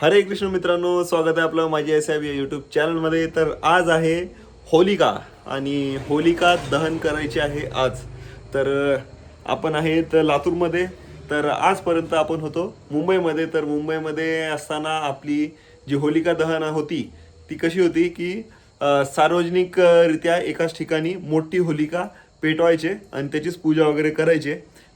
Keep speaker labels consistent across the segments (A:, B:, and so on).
A: हरे कृष्ण मित्रांनो स्वागत आहे आपलं माझी एस या यूट्यूब चॅनलमध्ये तर आज आहे होलिका आणि होलिका दहन करायची आहे आज. तर आपण आहेत लातूरमध्ये. तर आजपर्यंत आपण होतो मुंबईमध्ये. तर मुंबईमध्ये असताना आपली जी होलिका दहन होती ती कशी होती की सार्वजनिकरित्या एकाच ठिकाणी मोठी होलिका पेटवायचे आणि त्याचीच पूजा वगैरे करायचे.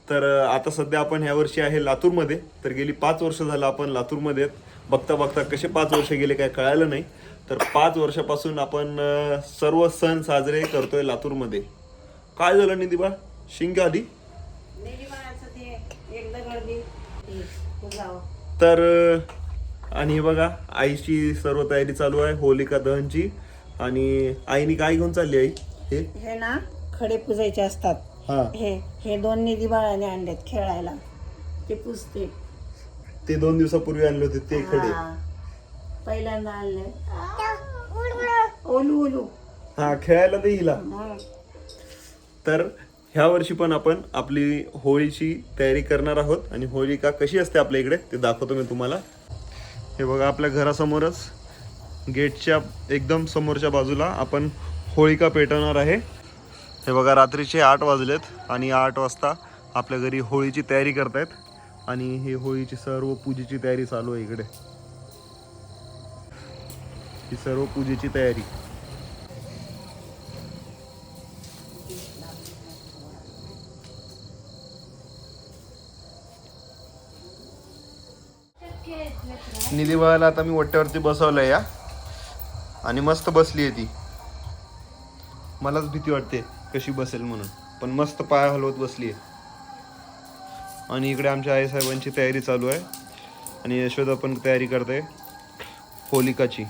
A: तर आता सध्या आपण ह्या वर्षी आहे लातूरमध्ये. तर गेली पाच वर्ष झालं आपण लातूरमध्ये. आहेत. बघता बघता कसे पाच वर्ष गेले काय कळालं नाही. तर पाच वर्षापासून आपण सर्व सण साजरे करतोय लातूरमध्ये. काय झालं निधिबा शिंग आधी. तर आणि हे बघा आईची सर्व तयारी चालू आहे होलिका दहनची. आणि आईने काय घेऊन चालली आई? हे?
B: हे ना खडे पुजायचे असतात.
A: हा.
B: हे हे दोन निधी बाळाने आणलेत खेळायला. ते पुजते
A: ते दोन दिवसापूर्वी आणले होते ते खडे.
B: हा. पहिल्यांदा आणले. ओलू ओलू.
A: हा खेळायला दे हिला.
B: हं.
A: तर ह्या वर्षी पण आपण आपली होळीची तयारी करणार आहोत. आणि होळिका कशी असते आपल्या इकडे ते दाखवतो मी तुम्हाला. हे बघा आपल्या घरासमोरच गेटच्या एकदम समोरच्या बाजूला आपण होळिका पेटवणार आहे. हे बघा रात्रीचे आठ वाजलेत आणि आठ वाजता आपल्या घरी होळीची तयारी करतायत. आणि हे होळीची सर्व पूजेची तयारी चालू आहे इकडे. ही सर्व पूजेची तयारी. निधी बघायला आता मी वट्ट्यावरती बसवलंय या. आणि मस्त बसली आहे ती. मलाच भीती वाटते कशी बसेल म्हणून. पण मस्त पाय हलवत बसली आहे. आणि इकडे आमच्या आईसाहेबांची तयारी चालू आहे. आणि यशोदा पण तयारी करते. होलिकाची.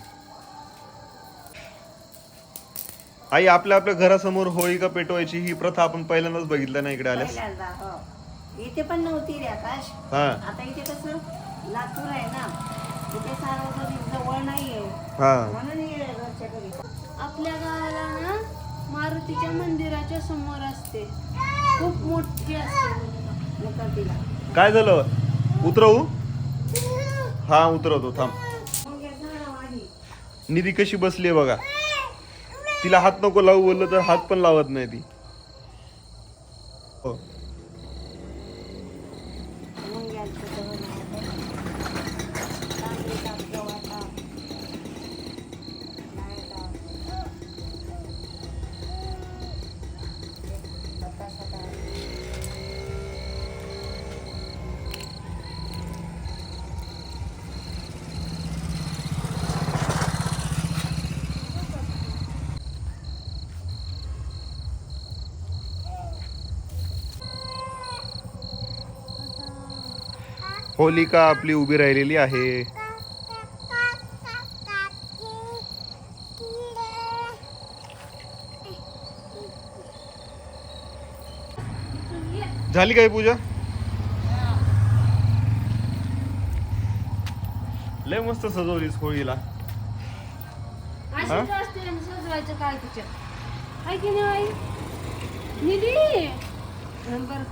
A: आई आपल्या आपल्या घरासमोर होळिका पेटवायची ही प्रथा आपण पहिल्यांदाच बघितलं ना इकडे आल्यास?
B: पहिल्यांदा हो. इथे पण नव्हती रे आकाश.
A: हा.
B: आता इथे कसं लातूर आहे ना. इथे सार्वजनिक जवळ नाहीये.
A: हा.
B: म्हणून हे घरच्या घरी.
C: आपल्या गावाला ना मारुतीच्या मंदिराच्या समोर असते. खूप मोठी असते.
A: काय झालं? उतरवू? हा उतरवतो थांब. निधी कशी बसली आहे बघा. तिला हात नको लावू बोललं तर हात पण लावत नाही ती. हो. होलिका आपली उभी राहिलेली आहे. झाली काय पूजा? लय मस्त सजवलीस होळीला.
C: सजवायचं काय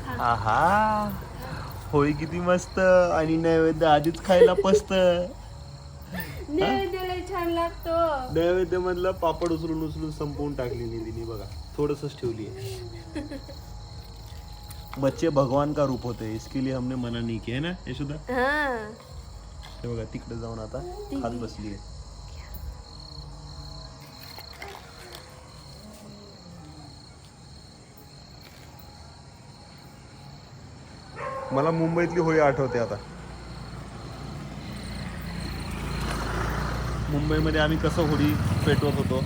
C: खा.
A: आहा. होळी किती मस्त. आणि नैवेद्य आधीच खायला पस्त.
C: छान लागतो.
A: नैवेद्य मधलं पापड उचलून उचलून संपवून टाकलेली तिने बघा. थोडस ठेवली बच्चे भगवान का रूप होते इसके लिए हमने मना नहीं किया है ना यशोदा?
C: हा.
A: ते बघा तिकडे जाऊन आता खात बसली आहे. मला मुंबईतली होळी आठवते आता. मुंबईमध्ये आम्ही कसं होळी पेटवत होतो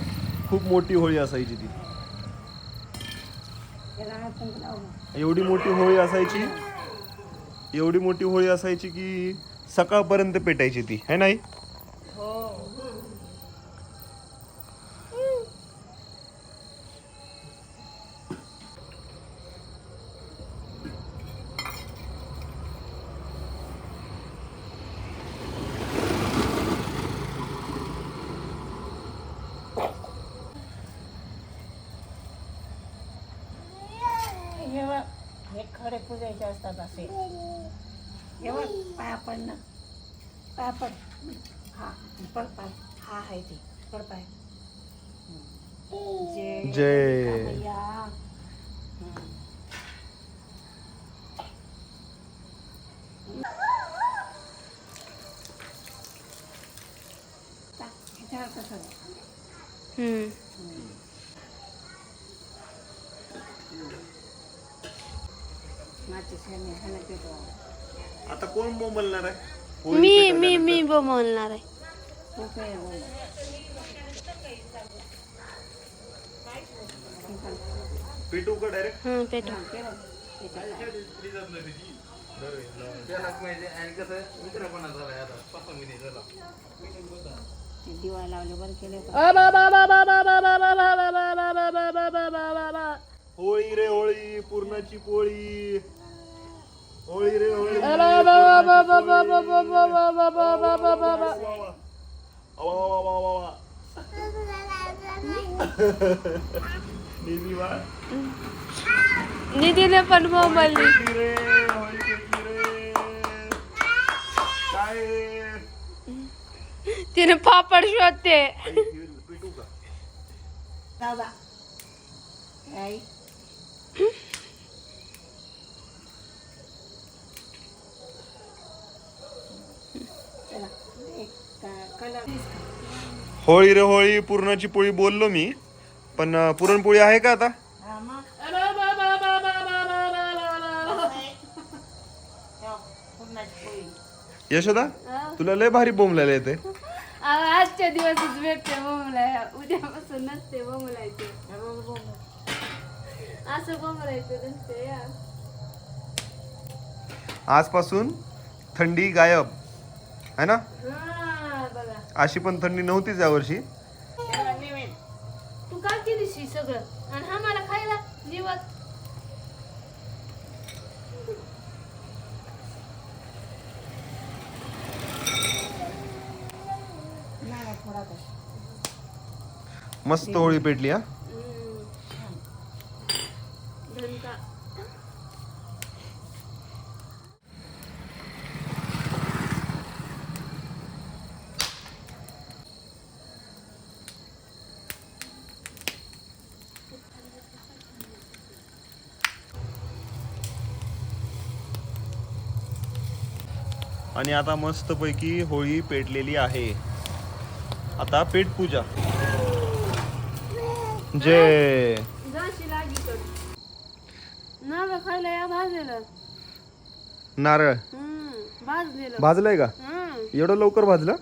A: खूप मोठी होळी असायची ती.
B: हे.
A: एवढी मोठी होळी असायची एवढी मोठी होळी असायची की सकाळपर्यंत पेटायची ती है नाही
B: हे बघ, खडे पुजायचे असतात असे. हे बघ पाया पडणं पाय पड हा पड पाय. हा आहे ते. पड पाय. जय.
A: जय.
B: भैया हम्म. चा, ह्याच्यावर कसं
C: हम्म.
B: माझ्या शेणे ह्याला देतो
A: आता कोण बोंबलणार आहे
C: मी. मी मी बोलणार आहे
A: पेटू का डायरेक्ट
C: हं पेट
B: दिवा लावले बरं केले
A: होळी रे होळी पूर्णाची पोळी होळी रे होळी निधी बा
C: निधीने पण
A: रे?
C: तिने पापड शोधते
A: आई, हे पेटू का
B: दादा आई चला एक कलर
A: होळी रे होळी पूर्णाची पोळी बोललो मी. पण पुरणपोळी आहे का आता? यशोदा तुला लय भारी बोंबलायला येते
C: आजच्या दिवसच भेटते बोंबलाय उद्यापासून नसते बोंबलायचे. असं बोंबलायचं नसते
A: आजपासून थंडी गायब. है ना? अशी पण थंडी नव्हतीच यावर्षी
C: तू का केलीस सगळं? आणि हा मला खायला निवत
A: मस्त होळी पेटली हा? आणि आता मस्त पैकी होळी पेटलेली आहे. आता पेट पूजा जय
C: भाजलेलं.
A: नारळ? भाजलंय का? एवढं लवकर भाजलं?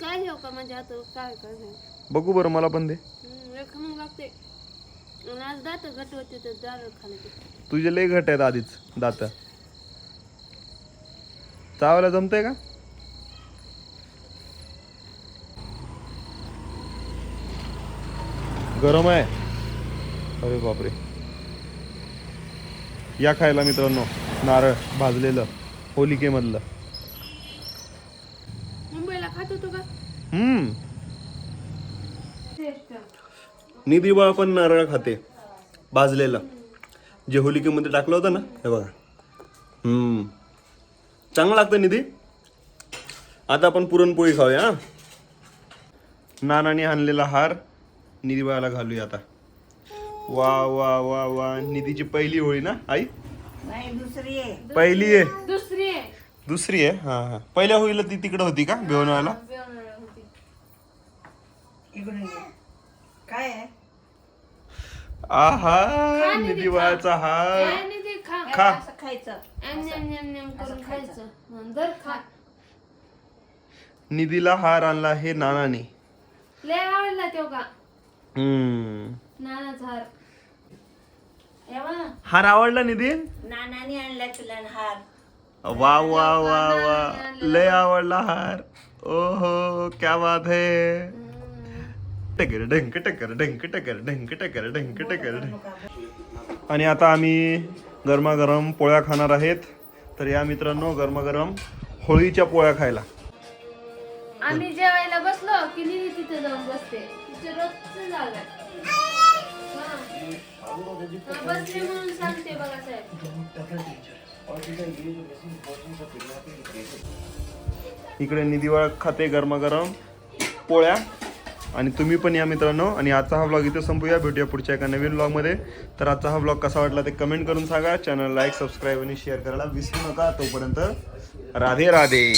C: काय घेऊ का माझ्या हातावर? काय काय
A: बघू बरं मला पण दे.
C: एक मग लागते आणि आज दात घट होते तर दारू खाले
A: तुझे लय घट आहेत आधीच दात. चावायला जमतंय का? गरम आहे. अरे बापरे. या खायला मित्रांनो नारळ भाजलेलं होलिकेमधलं.
C: मुंबईला खात होतो का?
A: हम्म. निधी बाळ पण नारळ खाते भाजलेलं. जे होलिकेमध्ये टाकलं होतं ना हे बघा. हम्म. चांगलं लागतं निधी. आता आपण पुरणपोळी खाऊया हा. नानाने आणलेला हार निधी बाळाला घालूया आता. वा वा वा वा. निधीची पहिली होळी ना आई?
B: नाही दुसरी आहे.
A: पहिली आहे.
C: दुसरी आहे.
A: दुसरी आहे? हा हा. पहिल्या होळीला ती तिकडं होती का
C: होती.
B: इकडून ये. काय आहे?
A: आहा निधी बाळाचा हार.
C: खा.
A: खा
B: असं खायचं.
C: एम नेम नेम नेम करून खायचं. हं, दर खा.
A: निधीला हार आणला आहे नानाने.
C: लय आवडला तो का?
A: हम्म.
C: नानाचा हार.
B: एव्हा
A: हार आवडला निधी?
B: नानाने आणला तुला हार.
A: वा वा वा वा. लय आवडला हार. ओहो क्या बात है. टकर ढंक टकर ढंक टकर ढंक टकर ढंक टकर. ढंक आणि आता आम्ही गरमागरम पोळ्या खाणार आहेत. तर या मित्रांनो गरमागरम होळीच्या पोळ्या खायला.
C: आम्ही जेवायला बसलो की निधी तिथे जाऊन बसते. तिथे रोजच जागा आहे. बसले म्हणून सांगते बघा साहेब.
A: इकडे निधीवाळ खाते गरमागरम पोळ्या. आणि तुम्ही पण या मित्रांनो आणि आजचा हा ब्लॉग इथे संपूया. भेटूया पुढच्या एका नवीन ब्लॉगमध्ये तर आजचा हा ब्लॉग कसा वाटला ते कमेंट करून सांगा. चॅनल लाईक सबस्क्राईब आणि शेअर करायला विसरू नका. तोपर्यंत राधे राधे.